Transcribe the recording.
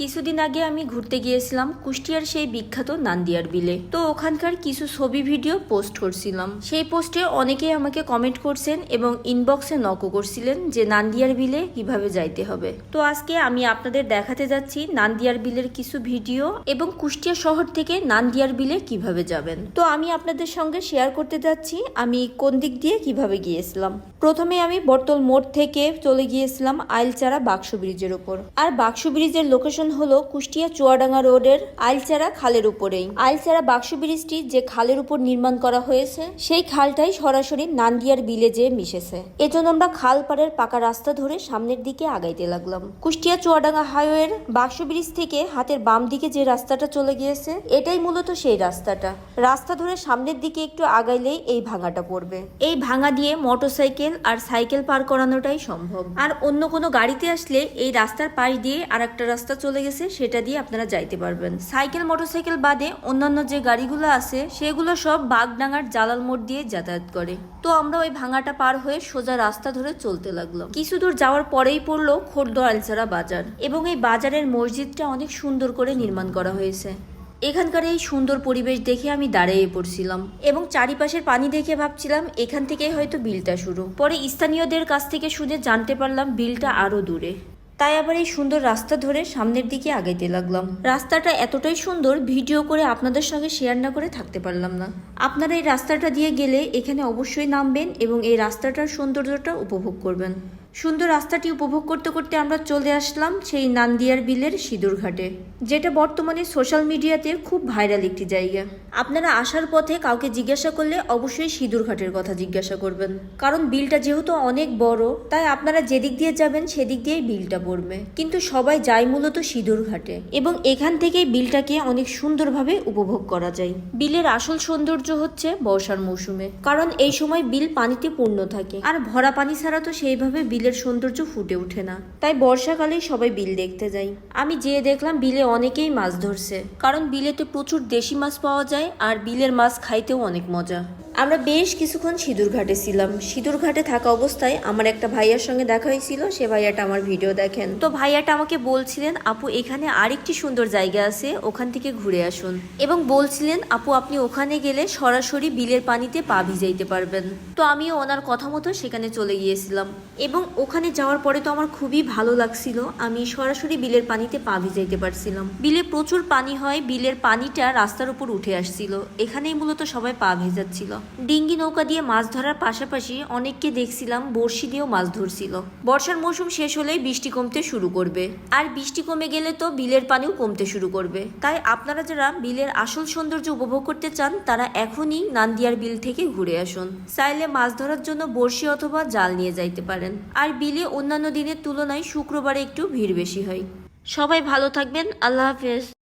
কিছুদিন আগে আমি ঘুরতে গিয়েছিলাম কুষ্টিয়ার সেই বিখ্যাত নান্দিয়ার বিলে। তো ওখানকার কিছু ছবি ভিডিও পোস্ট করছিলাম। সেই পোস্টে অনেকেই আমাকে কমেন্ট করছেন এবং ইনবক্সে নকও করছিলেন যে নান্দিয়ার বিলে কীভাবে যাইতে হবে। তো আজকে আমি আপনাদের দেখাতে যাচ্ছি নান্দিয়ার বিলের কিছু ভিডিও এবং কুষ্টিয়া শহর থেকে নান্দিয়ার বিলে কীভাবে যাবেন। তো আমি আপনাদের সঙ্গে শেয়ার করতে যাচ্ছি আমি কোন দিক দিয়ে কীভাবে গিয়েছিলাম। প্রথমে আমি বর্তল মোড় থেকে চলে গিয়েছিলাম আইলচারা বাক্স ব্রিজের উপর। আর বাক্স ব্রিজের লোকেশন হলো কুষ্টিয়া চুয়াডাঙ্গা রোডের আইলচারা খালের উপরেই। আইলচারা বাক্স ব্রিজটি যে খালের উপর নির্মাণ করা হয়েছে, সেই খালটাই সরাসরি নান্দিয়ার বিলে যেয়ে মিশেছে এজন্য আমরা খাল পাড়ের পাকা রাস্তা ধরে সামনের দিকে আগাইতে লাগলাম। কুষ্টিয়া চুয়াডাঙ্গা হাইওয়ের বাক্স ব্রিজ থেকে হাতের বাম দিকে যে রাস্তাটা চলে গিয়েছে, এটাই মূলত সেই রাস্তাটা। রাস্তা ধরে সামনের দিকে একটু আগাইলেই এই ভাঙাটা পড়বে। এই ভাঙা দিয়ে মোটরসাইকেল আর সাইকেল পার করানোটাই সম্ভব। আর অন্য কোনো গাড়িতে আসলে এই রাস্তার পাশ দিয়ে আর একটা রাস্তা চলে গেছে, সেটা দিয়ে আপনারা যাইতে পারবেন। সাইকেল, মোটরসাইকেল বাদে অন্যান্য যে গাড়িগুলো আছে, সেগুলো সব বাগডাঙ্গার জালাল মোড় দিয়ে যাতায়াত করে। তো আমরা ওই ভাঙাটা পার হয়ে সোজা রাস্তা ধরে চলতে লাগল কিছু দূর যাওয়ার পরেই পড়ল খোর্দ আলসারা বাজার এবং এই বাজারের মসজিদটা অনেক সুন্দর করে নির্মাণ করা হয়েছে। এখানকার এই সুন্দর পরিবেশ দেখে আমি দাঁড়িয়ে পড়ছিলাম এবং চারিপাশের পানি দেখে ভাবছিলাম এখান থেকেই হয়তো বিলটা শুরু। পরে স্থানীয়দের কাছ থেকে শুনে জানতে পারলাম বিলটা আরও দূরে। তাই আবার এই সুন্দর রাস্তা ধরে সামনের দিকে আগাইতে লাগলাম। রাস্তাটা এতটাই সুন্দর, ভিডিও করে আপনাদের সঙ্গে শেয়ার না করে থাকতে পারলাম না। আপনারা এই রাস্তাটা দিয়ে গেলে এখানে অবশ্যই নামবেন এবং এই রাস্তাটার সৌন্দর্যটা উপভোগ করবেন। সুন্দর রাস্তাটি উপভোগ করতে করতে আমরা চলে আসলাম সেই নান্দিয়ার বিলের সিঁদুর ঘাটে, যেটা বর্তমানে সোশ্যাল মিডিয়াতে খুব ভাইরাল একটি জায়গা। আপনারা আসার পথে কাউকে জিজ্ঞাসা করলে অবশ্যই সিঁদুর ঘাটের কথা জিজ্ঞাসা করবেন। কারণ বিলটা যেহেতু অনেক বড়, তাই আপনারা যেদিক দিয়ে যাবেন সেদিক দিয়েই বিলটা পড়বে। কিন্তু সবাই যায় মূলত সিঁদুর ঘাটে এবং এখান থেকেই বিলটাকে অনেক সুন্দরভাবে উপভোগ করা যায়। বিলের আসল সৌন্দর্য হচ্ছে বর্ষার মৌসুমে, কারণ এই সময় বিল পানিতে পূর্ণ থাকে। আর ভরা পানি ছাড়া তো সেইভাবে বিলের সৌন্দর্য ফুটে ওঠে না। তাই বর্ষাকালেই সবাই বিল দেখতে যাই। আমি যেয়ে দেখলাম বিলে অনেকেই মাছ ধরছে। কারণ বিলেতে প্রচুর দেশি মাছ পাওয়া যায় আর বিলের মাছ খাইতেও অনেক মজা। আমরা বেশ কিছুক্ষণ সিঁদুর ঘাটে ছিলাম। সিঁদুর ঘাটে থাকা অবস্থায় আমার একটা ভাইয়ার সঙ্গে দেখা হয়েছিল। সে ভাইয়াটা আমার ভিডিও দেখেন। তো ভাইয়াটা আমাকে বলছিলেন, আপু, এখানে আরেকটি সুন্দর জায়গা আছে, ওখান থেকে ঘুরে আসুন। এবং বলছিলেন, আপু, আপনি ওখানে গেলে সরাসরি বিলের পানিতে পা ভিজাইতে পারবেন। তো আমিও ওনার কথা মতো সেখানে চলে গিয়েছিলাম। এবং ওখানে যাওয়ার পরে তো আমার খুবই ভালো লাগছিল, আমি সরাসরি বিলের পানিতে পা ভিজাইতে পারছিলাম। বিলে প্রচুর পানি হয়, বিলের পানিটা রাস্তার উপর উঠে আসছিল। এখানেই মূলত সবাই পা ভেজাচ্ছিল। ডিঙ্গি নৌকা দিয়ে মাছ ধরার পাশাপাশি অনেককে দেখছিলাম বড়শি দিয়েও মাছ ধরছিল। বর্ষার মৌসুম শেষ হলেই বৃষ্টি কমতে শুরু করবে। আর বৃষ্টি কমে গেলে তো বিলের পানিও কমতে শুরু করবে। তাই আপনারা যারা বিলের আসল সৌন্দর্য উপভোগ করতে চান, তারা এখনই নান্দিয়ার বিল থেকে ঘুরে আসুন। চাইলে মাছ ধরার জন্য বড়শি অথবা জাল নিয়ে যাইতে পারেন। আর বিলে অন্যান্য দিনের তুলনায় শুক্রবারে একটু ভিড় বেশি হয়। সবাই ভালো থাকবেন। আল্লাহ হাফেজ।